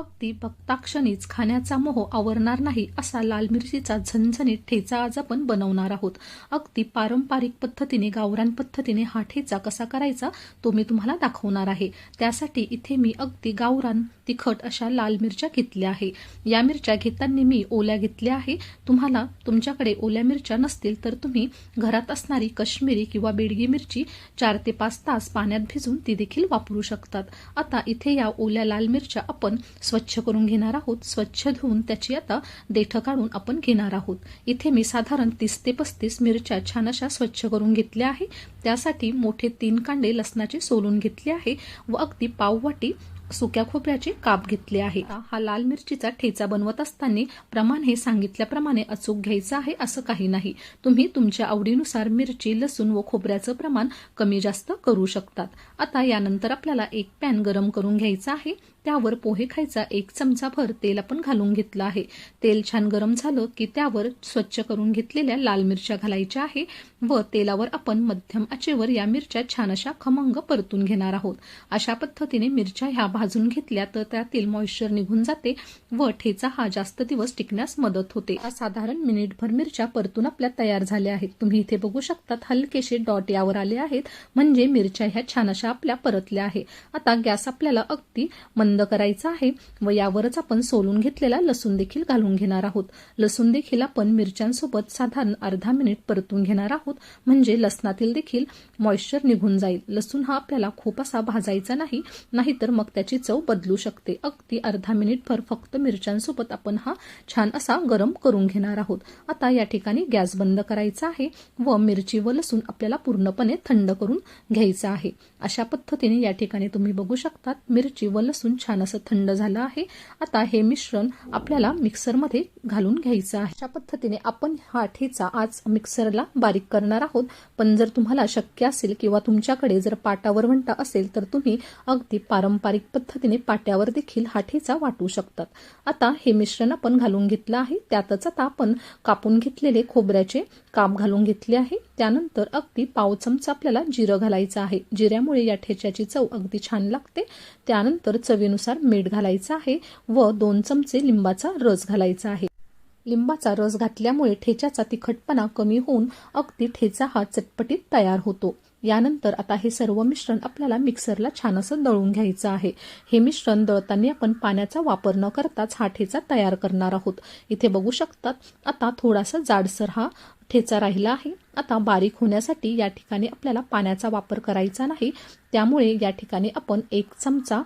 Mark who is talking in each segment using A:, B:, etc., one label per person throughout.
A: अगदी भक्ताक्षणीच खाण्याचा मोह आवरणार नाही असा लाल मिरचीचा झणझणीत ठेचा आज आपण बनवणार आहोत. अगदी पारंपरिक पद्धतीने गावरान पद्धतीने हा ठेचा कसा करायचा तो मी तुम्हाला दाखवणार आहे. त्यासाठी इथे मी अगदी गावरान तिखट अशा लाल मिरच्या घेतल्या आहे. या मिरच्या घेताना मी ओल्या घेतल्या आहे. तुम्हाला तुमच्याकडे ओल्या मिरच्या नसतील तर तुम्ही घरात असणारी कश्मीरी किंवा बेडगी मिरची चार ते पाच तास पाण्यात भिजून ती देखील वापरू शकतात. आता इथे या ओल्या लाल मिरच्या आपण स्वच्छ करून घेणार आहोत स्वच्छ धुवून त्याची आता देठ काढून आपण घेणार आहोत. इथे मी साधारण तीस ते पस्तीस मिरच्या छान अशा स्वच्छ करून घेतल्या आहे. त्यासाठी मोठे तीन कांडे लसणाचे सोलून घेतले आहे व अगदी पाववाटी सुक्या खोबऱ्याचे काप घेतले आहे. हा लाल मिरचीचा ठेचा बनवत असताना प्रमाण हे सांगितल्याप्रमाणे अचूक घ्यायचं आहे असं काही नाही. तुम्ही तुमच्या आवडीनुसार मिरची लसूण व खोबऱ्याचं प्रमाण कमी जास्त करू शकतात. आता यानंतर आपल्याला एक पॅन गरम करून घ्यायचा आहे. त्यावर पोहे खायचा एक चमचा भर तेल आपण घालून घेतलं आहे. तेल छान गरम झालं की त्यावर स्वच्छ करून घेतलेल्या लाल मिरच्या घालायच्या आहे व तेलावर आपण मध्यम आचेवर या मिरच्या छान अशा खमंग परतून घेणार आहोत. अशा पद्धतीने मिरच्या ह्या भाजून घेतल्या तर त्यातील मॉइश्चर निघून जाते व ठेचा हा जास्त दिवस टिकण्यास मदत होते. साधारण मिनिटभर मिरच्या परतून आपल्या तयार झाल्या आहेत. तुम्ही इथे बघू शकतात हलकेसे डॉट यावर आले आहेत. म्हणजे मिरच्या ह्या छान अशा आपल्या परतल्या आहे. आता गॅस आपल्याला अगदी मंद करायचा आहे व यावरच आपण सोलून घेतलेला लसूण देखील घालून घेणार आहोत. लसूण देखील आपण मिरच्यांसोबत साधारण अर्धा मिनिट परतून घेणार आहोत. म्हणजे लसणातील देखील मॉइश्चर निघून जाईल. लसूण हा आपल्याला खूप असा भाजायचा नाही नाहीतर मग त्याची चव बदलू शकते. अगदी अर्धा मिनिटभर फक्त मिरच्यांसोबत आपण हा छान असा गरम करून घेणार आहोत. आता या ठिकाणी गॅस बंद करायचा आहे व मिरची व लसूण आपल्याला पूर्णपणे थंड करून घ्यायचा आहे. अशा पद्धतीने या ठिकाणी तुम्ही बघू शकतात मिरची व लसूण छान असं थंड झालं आहे. आता हे मिश्रण आपल्याला मिक्सरमध्ये घालून घ्यायचं आहे. अशा पद्धतीने आपण हा ठेचा आज मिक्सरला बारीक करणार आहोत. पण जर तुम्हाला शक्य असेल किंवा तुमच्याकडे जर पाटावर म्हणता असेल तर तुम्ही अगदी पारंपरिक पद्धतीने पाट्यावर देखील हा ठेचा वाटू शकतात. आता हे मिश्रण आपण घालून घेतलं आहे. त्यातच आता आपण कापून घेतलेले खोबऱ्याचे काप घालून घेतले आहे. त्यानंतर अगदी पाव चमचा आपल्याला जिरं घालायचं आहे. जिऱ्यामुळे या ठेच्याची चव अगदी छान लागते. त्यानंतर चवीनुसार मीठ घालायचं आहे व दोन चमचे लिंबाचा रस घालायचा आहे. लिंबाचा रस घातल्यामुळे ठेच्याचा तिखटपणा कमी होऊन अगदी ठेचा हा चटपटीत तयार होतो. यानंतर आता हे सर्व मिश्रण आपल्याला मिक्सरला छान असं दळून घ्यायचं आहे. हे मिश्रण दळताना आपण पाण्याचा वापर न करताच हा ठेचा तयार करणार आहोत. इथे बघू शकतात आता थोडासा जाडसर हा ठेचा राहिला आहे. आता बारीक होण्यासाठी या ठिकाणी आपल्याला पाण्याचा वापर करायचा नाही. त्यामुळे या ठिकाणी आपण एक चमचा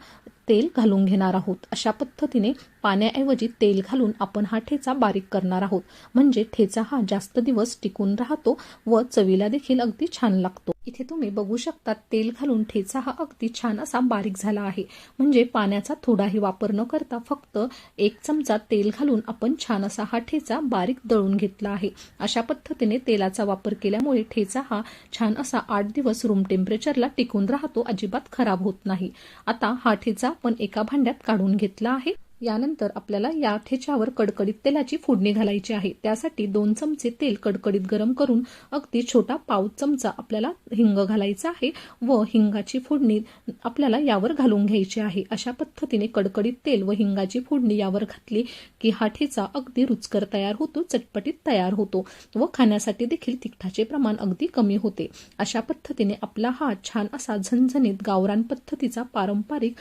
A: तेल घालून घेणार आहोत. अशा पद्धतीने पाण्याऐवजी तेल घालून आपण हा ठेचा बारीक करणार आहोत. म्हणजे ठेचा हा जास्त दिवस टिकून राहतो व चवीला देखील अगदी छान लागतो. इथे तुम्ही बघू शकता तेल घालून ठेचा हा अगदी छान असा बारीक झाला आहे. म्हणजे पाण्याचा थोडाही वापर न करता फक्त एक चमचा तेल घालून आपण छान असा हा ठेचा बारीक दळून घेतला आहे. अशा पद्धतीने तेलाचा वापर केल्यामुळे ठेचा हा छान असा आठ दिवस रूम टेम्परेचरला टिकून राहतो अजिबात खराब होत नाही. आता हा ठेचा आपण एका भांड्यात काढून घेतला आहे. यानंतर आपल्याला या ठेच्यावर कडकडीत तेलाची फोडणी घालायची आहे. त्यासाठी दोन चमचे तेल कडकडीत गरम करून अगदी छोटा पाव चमचा आपल्याला हिंग घालायचा आहे व हिंगाची फोडणी आपल्याला यावर घालून घ्यायची आहे. अशा पद्धतीने कडकडीत तेल व हिंगाची फोडणी यावर घातली की हा ठेचा अगदी रुचकर तयार होतो चटपटीत तयार होतो व खाण्यासाठी देखील तिखटाचे प्रमाण अगदी कमी होते. अशा पद्धतीने आपला हा छान असा झणझणीत गावरान पद्धतीचा पारंपरिक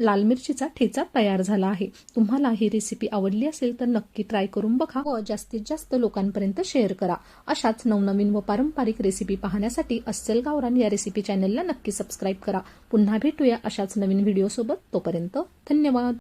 A: लाल मिरचीचा ठेचा तयार झाला आहे. तुम्हाला ही रेसिपी आवडली असेल तर नक्की ट्राय करून बघा व जास्तीत जास्त लोकांपर्यंत शेअर करा. अशाच नवनवीन व पारंपरिक रेसिपी पाहण्यासाठी अस्सल गावरान या रेसिपी चॅनलला नक्की सबस्क्राईब करा. पुन्हा भेटूया अशाच नवीन व्हिडिओसोबत तोपर्यंत धन्यवाद.